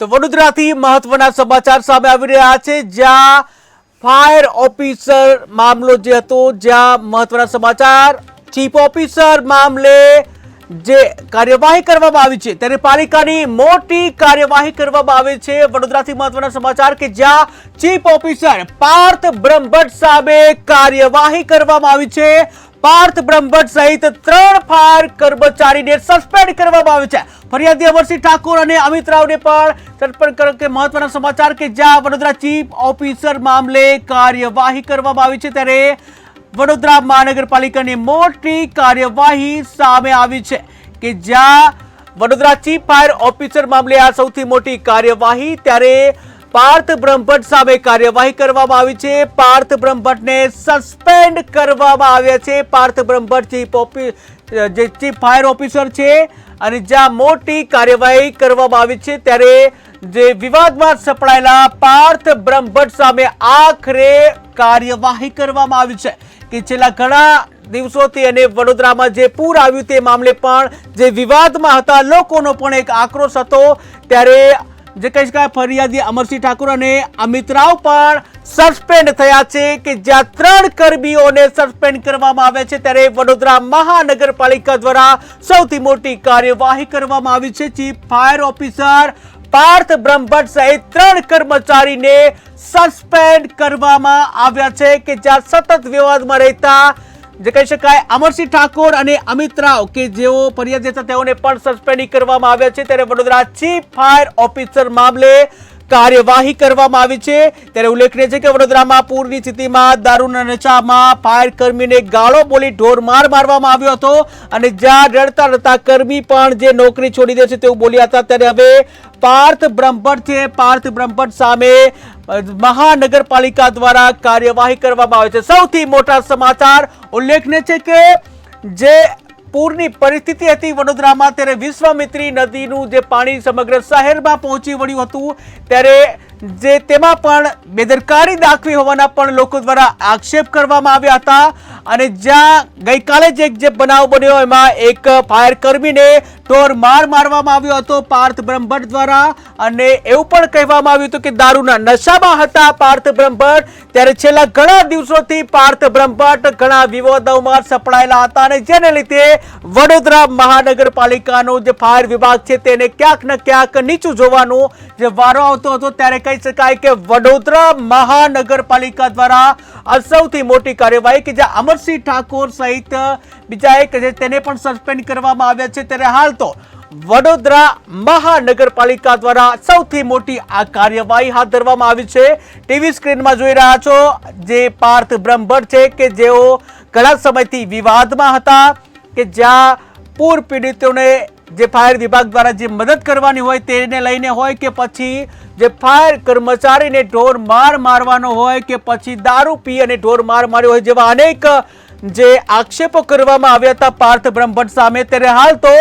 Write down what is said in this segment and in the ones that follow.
તો વડોદરાથી મહત્વના સમાચાર સામે આવી રહ્યા છે. જ્યાં ફાયર ઓફિસર મામલો જે હતો, જ્યાં મહત્વના સમાચાર, ચીફ ઓફિસર મામલે જે કાર્યવાહી કરવામાં આવી છે ત્યારે પાલિકાની મોટી કાર્યવાહી કરવામાં આવી છે. વડોદરાથી મહત્વના સમાચાર કે જ્યાં ચીફ ઓફિસર પાર્થ બ્રહ્મભટ્ટ સામે કાર્યવાહી કરવામાં આવી છે. પાર્થ બ્રહ્મભટ્ટ સહિત ત્રણ ફાયર કર્મચારીને સસ્પેન્ડ કરવામાં આવે છે. ફરિયાદી અમરસિંહ ઠાકોર અને અમિત રાવને પણ સસ્પેન્ડ કરો કે મહત્વના સમાચાર કે જ્યાં વડોદરા ચીફ ઓફિસર મામલે કાર્યવાહી કરવામાં આવી છે ત્યારે વડોદરા મહાનગરપાલિકાની મોટી કાર્યવાહી સામે આવી છે કે જ્યાં વડોદરા ચીફ ફાયર ઓફિસર મામલે આ સૌથી મોટી કાર્યવાહી ત્યારે પાર્થ બ્રહ્મભટ્ટ સામે કાર્યવાહી કરવામાં આવી છે. પાર્થ બ્રહ્મભટ્ટને સસ્પેન્ડ કરવામાં આવ્યા છે. પાર્થ બ્રહ્મભટ્ટ ચીફ ઓફિસ જે ચીફ ફાયર ઓફિસર છે અને જ્યાં મોટી કાર્યવાહી કરવામાં આવી છે ત્યારે જે વિવાદમાં સપડાયેલા પાર્થ બ્રહ્મભટ્ટ સામે આખરે કાર્યવાહી કરવામાં આવી છે કે છેલ્લા ઘણા દિવસોથી અને વડોદરામાં જે પૂર આવ્યું તે મામલે પણ જે વિવાદમાં હતા લોકોનો પણ એક આક્રોશ હતો. ત્યારે જે કહી શકાય ફરિયાદી અમરસિંહ ઠાકુર અને અમિત રાવ પણ સસ્પેન્ડ થયા છે કે જ્યાં ત્રણ કર્મીઓને સસ્પેન્ડ કરવામાં આવ્યા છે ત્યારે વડોદરા મહાનગરપાલિકા દ્વારા સૌથી મોટી કાર્યવાહી કરવામાં આવી છે. Chief fire officer Parth Brahmbhatt સહિત ત્રણ કર્મચારીને સસ્પેન્ડ કરવામાં આવ્યા છે કે જ્યાં સતત વિવાદમાં રહેતા જે કહી શકાય, અમરસિંહ ઠાકોર અને અમિત રાવ કે જેઓ ફરિયાદી હતા તેઓને પણ સસ્પેન્ડ કરવામાં આવ્યા છે. ત્યારે વડોદરા ચીફ ફાયર ઓફિસર મામલે કાર્યવાહી કરવામાં આવી છે. ત્યારે ઉલ્લેખનીય છે કે વડોદરામાં પૂરની સ્થિતિમાં દારૂના નશામાં ફાયર કર્મીને ગાળો બોલી ઢોરમાર મારવામાં આવ્યો હતો અને જ્યાં રડતા રડતા કર્મી પણ જે નોકરી છોડી દે છે તેવું બોલ્યા હતા. ત્યારે હવે પાર્થ બ્રહ્મભટ્ટ છે. પાર્થ બ્રહ્મભટ્ટ સામે મહાનગરપાલિકા દ્વારા કાર્યવાહી કરવામાં આવે છે. સૌથી મોટા સમાચાર ઉલ્લેખનીય છે કે જે પૂરની પરિસ્થિતિ હતી વડોદરામાં, ત્યારે વિશ્વામિત્રી નદીનું જે પાણી સમગ્ર શહેરમાં પહોંચી વળ્યું હતું, ત્યારે જે તેમાં પણ બેદરકારી દાખવી હોવાના પણ લોકો દ્વારા આક્ષેપ કરવામાં આવ્યા હતા. અને જ્યાં ગઈકાલે જ એક જે બનાવ બન્યો, એમાં એક ફાયર કર્મીને તોર માર મારવામાં આવ્યો હતો પાર્થ બ્રહ્મભટ્ટ દ્વારા. અને એવું પણ કહેવામાં આવ્યું હતું કે દારૂના નશામાં હતા પાર્થ બ્રહ્મભટ્ટ. ત્યારે છેલ્લા ઘણા દિવસોથી પાર્થ બ્રહ્મભટ્ટ ઘણા વિવાદોમાં સપડાયેલા હતા અને જેને લીધે વડોદરા મહાનગરપાલિકાનો જે ફાયર વિભાગ છે તેને ક્યાંક ને ક્યાંક નીચું જોવાનું જે વારો આવતો હતો, ત્યારે કહી શકાય કે વડોદરા મહાનગરપાલિકા દ્વારા આ સૌથી મોટી કાર્યવાહી કે જ્યાં અમરસિંહ ઠાકોર સહિત બીજા એક છે, તેને પણ સસ્પેન્ડ કરવામાં આવ્યા છે. ત્યારે હાલ તો વડોદરા મહાનગરપાલિકા દ્વારા સૌથી મોટી આ કાર્યવાહી હાથ ધરવામાં આવી છે. ટીવી સ્ક્રીનમાં જોઈ રહ્યા છો જે પાર્થ બ્રહ્મભટ્ટ છે કે જેઓ ઘણા સમયથી વિવાદમાં હતા કે જ્યાં પૂર પીડિતોને જે ફાયર વિભાગ દ્વારા જે મદદ કરવાની હોય તેને લઈને હોય કે પછી જે ફાયર કર્મચારીને ઢોર માર મારવાનો હોય કે પછી દારૂ પી અને ઢોર માર માર્યો હોય જેવા અનેક, જે આક્ષેપો કરવામાં આવ્યા હતા પાર્થ બ્રહ્મભટ્ટ સામે. ત્યારે હાલ તો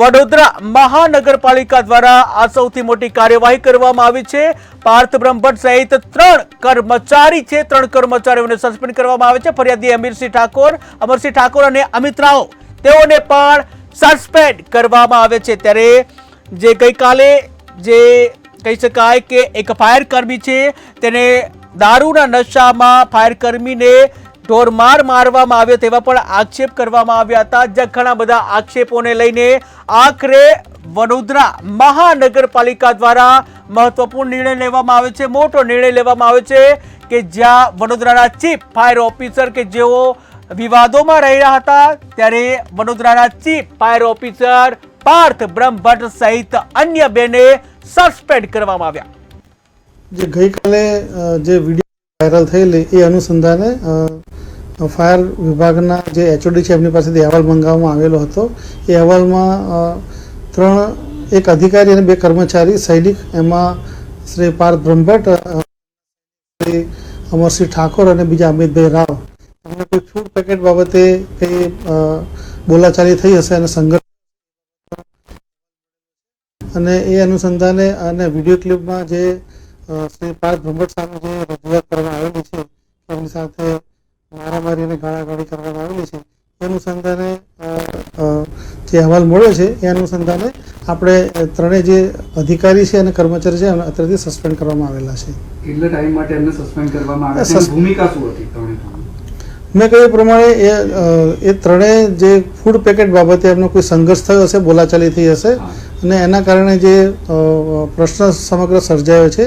વડોદરા મહાનગરપાલિકા દ્વારા આ સૌથી મોટી કાર્યવાહી કરવામાં આવી છે. પાર્થ બ્રહ્મભટ્ટ સહિત ત્રણ કર્મચારી છે, ત્રણ કર્મચારીઓને સસ્પેન્ડ કરવામાં આવે છે. ફરિયાદી અમીરસિંહ ઠાકોર, અમરસિંહ ઠાકોર અને અમિત રાવ, તેઓને પણ સસ્પેન્ડ કરવામાં આવે છે. ત્યારે જે ગઈકાલે જે કહી શકાય કે એક ફાયર કર્મી છે. તેને દારૂના નશામાં ફાયર કર્મીને ઢોરમાર મારવામાં આવ્યો તેવા પણ આક્ષેપ કરવામાં આવ્યા હતા. જ્યાં ઘણા બધા આક્ષેપોને લઈને આખરે વડોદરા મહાનગરપાલિકા દ્વારા મહત્વપૂર્ણ નિર્ણય લેવામાં આવે છે. મોટો નિર્ણય લેવામાં આવે છે કે જ્યાં વડોદરાના ચીફ ફાયર ઓફિસર કે જેઓ વિવાદોમાં રહી રહ્યા હતા, ત્યારે વડોદરાના chief fire officer Parth Brahmbhatt સહિત અન્ય બેને સસ્પેન્ડ કરવામાં આવ્યા. જે ગઈકાલે જે વીડિયો વાયરલ થયેલી, એ અનુસંધાને ફાયર વિભાગના જે એચઓડી છે, એમની પાસેથી અહેવાલ મંગાવવામાં આવેલો હતો. એ અહેવાલમાં ત્રણ, એક અધિકારી અને બે કર્મચારી, સૈનિક, એમાં શ્રી પાર્થ બ્રહ્મભટ્ટ અમરસિંહ ઠાકોર અને બીજા અમિતભાઈ રાવ. એમને કોઈ ફૂડ પેકેટ બાબતે કંઈ બોલાચાલી થઈ હશે અને સંઘર્ષ અને એ અનુસંધાને અને વીડિયો ક્લિપમાં જે શ્રી પાર્થ બ્રહ્મભટ્ટ સામે જે રજૂઆત કરવામાં આવેલી છે એમની સાથે મારામારી અને ગાળાગાળી કરવામાં આવેલી છે એ અનુસંધાને જે અહેવાલ મળ્યો છે એ અનુસંધાને આપણે ત્રણેય જે અધિકારી છે અને કર્મચારી છે એમને અત્યારથી સસ્પેન્ડ કરવામાં આવેલા છે. કેટલા ટાઈમ માટે એમને સસ્પેન્ડ કરવામાં આવે છે. ભૂમિકા શું હતી મેં કહ્યું એ પ્રમાણે એ એ ત્રણેય જે ફૂડ પેકેટ બાબતે એમનો કોઈ સંઘર્ષ થયો હશે બોલાચાલી થઈ હશે અને એના કારણે જે પ્રશ્ન સમગ્ર સર્જાયો છે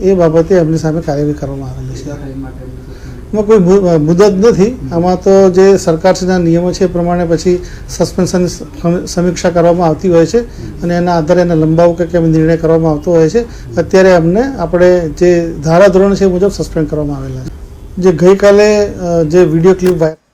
એ બાબતે એમની સામે કાર્યવાહી કરવામાં આવેલી છે. એમને એમાં કોઈ મુદત નથી. આમાં તો જે સરકારશ્રીના નિયમો છે એ પ્રમાણે પછી સસ્પેન્શન સમીક્ષા કરવામાં આવતી હોય છે અને એના આધારે એને લંબાવ કે કેમ નિર્ણય કરવામાં આવતો હોય છે. અત્યારે અમને આપણે જે ધારાધોરણ છે એ મુજબ સસ્પેન્ડ કરવામાં આવેલા છે. જે ગઈકાલે જે વીડિયો ક્લિપ